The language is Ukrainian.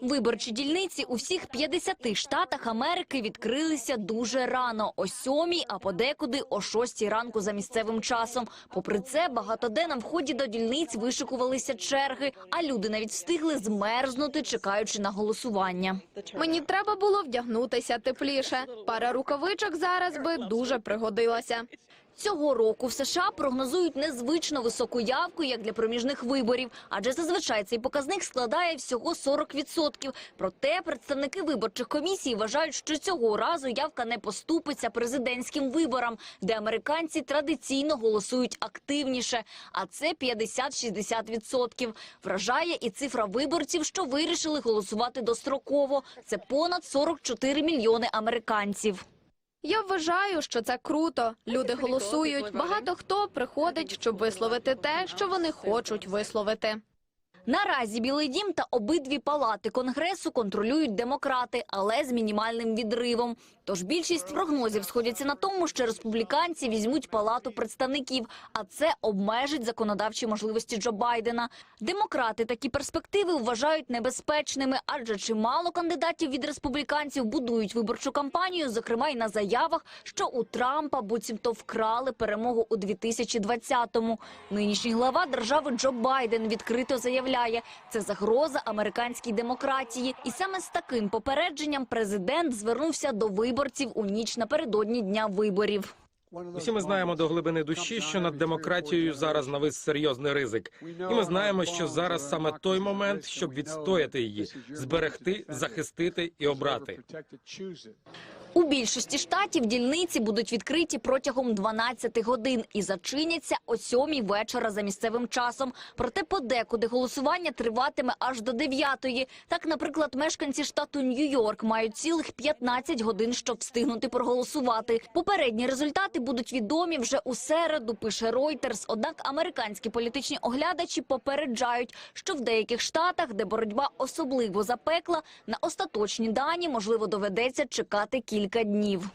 Виборчі дільниці у всіх 50 штатах Америки відкрилися дуже рано, о сьомій, а подекуди о шостій ранку за місцевим часом. Попри це, багатоде на вході до дільниць вишикувалися черги, а люди навіть встигли змерзнути, чекаючи на голосування. Мені треба було вдягнутися тепліше. Пара рукавичок зараз би дуже пригодилася. Цього року в США прогнозують незвично високу явку, як для проміжних виборів, адже зазвичай цей показник складає всього 40%. Проте представники виборчих комісій вважають, що цього разу явка не поступиться президентським виборам, де американці традиційно голосують активніше, а це 50-60%. Вражає і цифра виборців, що вирішили голосувати достроково. Це понад 44 мільйони американців. Я вважаю, що це круто. Люди голосують. Багато хто приходить, щоб висловити те, що вони хочуть висловити. Наразі Білий дім та обидві палати конгресу контролюють демократи, але з мінімальним відривом. Тож більшість прогнозів сходяться на тому, що республіканці візьмуть палату представників, а це обмежить законодавчі можливості Джо Байдена. Демократи такі перспективи вважають небезпечними, адже чимало кандидатів від республіканців будують виборчу кампанію, зокрема й на заявах, що у Трампа буцімто вкрали перемогу у 2020-му. Нинішній глава держави Джо Байден відкрито заявляє, це загроза американській демократії. І саме з таким попередженням президент звернувся до виборців у ніч напередодні дня виборів. Усі ми знаємо до глибини душі, що над демократією зараз навис серйозний ризик, і ми знаємо, що зараз саме той момент, щоб відстояти її, зберегти, захистити і обрати. Більшості штатів дільниці будуть відкриті протягом 12 годин і зачиняться о 7 вечора за місцевим часом. Проте подекуди голосування триватиме аж до 9. Так, наприклад, мешканці штату Нью-Йорк мають цілих 15 годин, щоб встигнути проголосувати. Попередні результати будуть відомі вже у середу, пише Reuters. Однак американські політичні оглядачі попереджають, що в деяких штатах, де боротьба особливо запекла, на остаточні дані можливо доведеться чекати кілька днів.